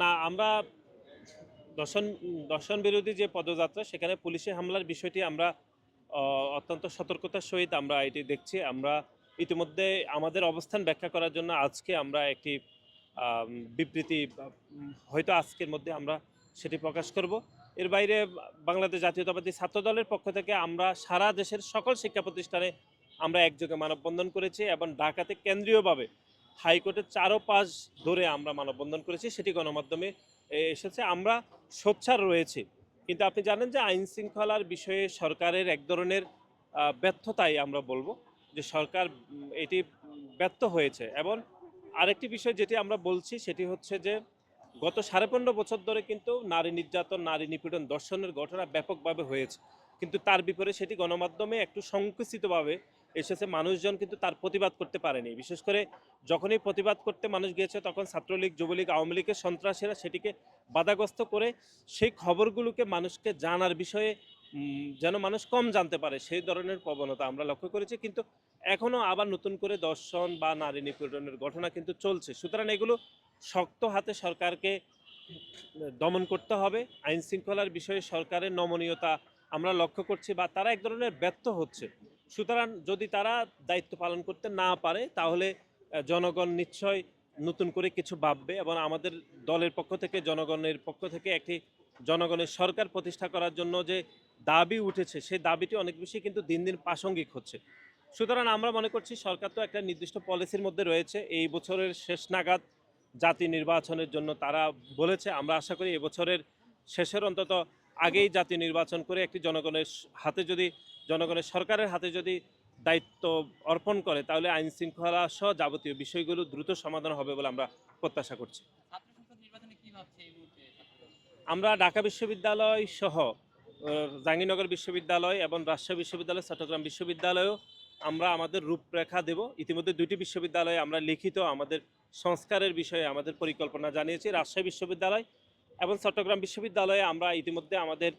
না, আমরা দর্শন দর্শন বিরোধী যে পদযাত্রা, সেখানে পুলিশি হামলার বিষয়টি আমরা অত্যন্ত সতর্কতার সহিত আমরা এটি দেখছি। আমরা ইতিমধ্যে আমাদের অবস্থান ব্যাখ্যা করার জন্য আজকে আমরা একটি বিবৃতি, হয়তো আজকের মধ্যে আমরা সেটি প্রকাশ করব। এর বাইরে বাংলাদেশ জাতীয়তাবাদী ছাত্র দলের পক্ষ থেকে আমরা সারা দেশের সকল শিক্ষা প্রতিষ্ঠানে আমরা একযোগে মানববন্ধন করেছি এবং ঢাকাতে কেন্দ্রীয়ভাবে হাইকোর্টের চারো পাঁচ ধরে আমরা মানববন্ধন করেছি, সেটি গণমাধ্যমে এসেছে। আমরা সোচ্চার রয়েছি। কিন্তু আপনি জানেন যে আইন শৃঙ্খলার বিষয়ে সরকারের এক ধরনের ব্যর্থতাই আমরা বলব, যে সরকার এটি ব্যর্থ হয়েছে। এবং আরেকটি বিষয় যেটি আমরা বলছি, সেটি হচ্ছে যে গত সাড়ে পনেরো বছর ধরে কিন্তু নারী নির্যাতন, নারী নিপীড়ন দর্শনের ঘটনা ব্যাপকভাবে হয়েছে। কিন্তু তার বিপরীতে সেটি গণমাধ্যমে একটু সংকুচিতভাবে এসেছে, মানুষজন কিন্তু তার প্রতিবাদ করতে পারেনি। বিশেষ করে যখনই প্রতিবাদ করতে মানুষ গিয়েছে, তখন ছাত্রলীগ, যুবলীগ, আওয়ামী লীগের সন্ত্রাসীরা সেটিকে বাধাগ্রস্ত করে সেই খবরগুলোকে মানুষকে জানার বিষয়ে যেন মানুষ কম জানতে পারে, সেই ধরনের প্রবণতা আমরা লক্ষ্য করেছি। কিন্তু এখনও আবার নতুন করে দর্শন বা নারী নিপীড়নের ঘটনা কিন্তু চলছে। সুতরাং এগুলো শক্ত হাতে সরকারকে দমন করতে হবে। আইন শৃঙ্খলার বিষয়ে সরকারের নমনীয়তা আমরা লক্ষ্য করছি বা তারা এক ধরনের ব্যর্থ হচ্ছে। সুতরাং যদি তারা দায়িত্ব পালন করতে না পারে, তাহলে জনগণ নিশ্চয় নতুন করে কিছু ভাববে এবং আমাদের দলের পক্ষ থেকে, জনগণের পক্ষ থেকে একটি জনগণের সরকার প্রতিষ্ঠা করার জন্য যে দাবি উঠেছে, সেই দাবিটি অনেক বেশি কিন্তু দিন দিন প্রাসঙ্গিক হচ্ছে। সুতরাং আমরা মনে করছি সরকার তো একটা নির্দিষ্ট পলিসির মধ্যে রয়েছে। এই বছরের শেষ নাগাদ জাতি নির্বাচনের জন্য তারা বলেছে। আমরা আশা করি এবছরের শেষের অন্তত আগেই জাতীয় নির্বাচন করে একটি জনগণের হাতে যদি জনগণের সরকারের হাতে যদি দায়িত্ব অর্পণ করে তাহলে আইন শৃঙ্খলা সহ যাবতীয় বিষয়গুলো দ্রুত সমাধান হবে বলে আমরা প্রত্যাশা করছি? আমরা ঢাকা বিশ্ববিদ্যালয় সহ জাহাঙ্গীরনগর বিশ্ববিদ্যালয় এবং রাজশাহী বিশ্ববিদ্যালয় চট্টগ্রাম বিশ্ববিদ্যালয়েও আমরা আমাদের রূপরেখা দেব। ইতিমধ্যে দুইটি বিশ্ববিদ্যালয়ে আমরা লিখিত আমাদের সংস্কারের বিষয়ে আমাদের পরিকল্পনা জানিয়েছি। রাজশাহী বিশ্ববিদ্যালয় এবং চট্টগ্রাম বিশ্ববিদ্যালয়ে আমরা ইতিমধ্যে আমাদের